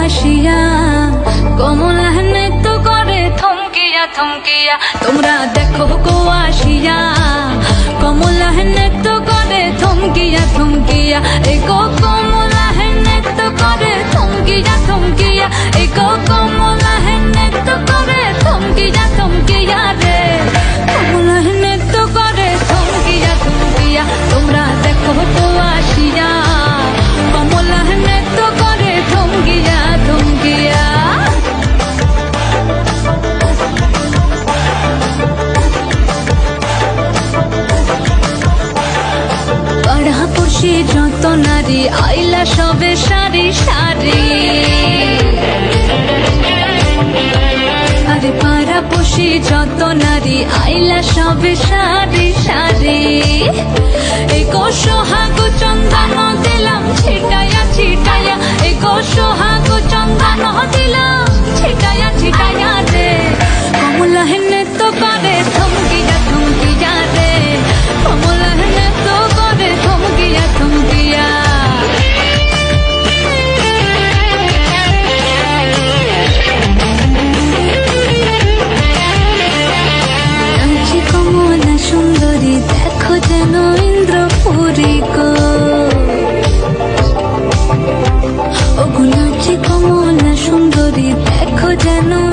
আসিয়া কমলা নৃত্য করে থমকিয়া থমকিয়া তোমরা দেখো কো আসিয়া কমলা নৃত্য করে পাড়াপড়শি যত নারী আইলা সবে সারি সারি। আরে পাড়া পশি যত নারী আইলা সবে সারি সারি। এই কোষহাগু যেন ইন্দ্রপুরী গো ও সুন্দরী দেখো যেন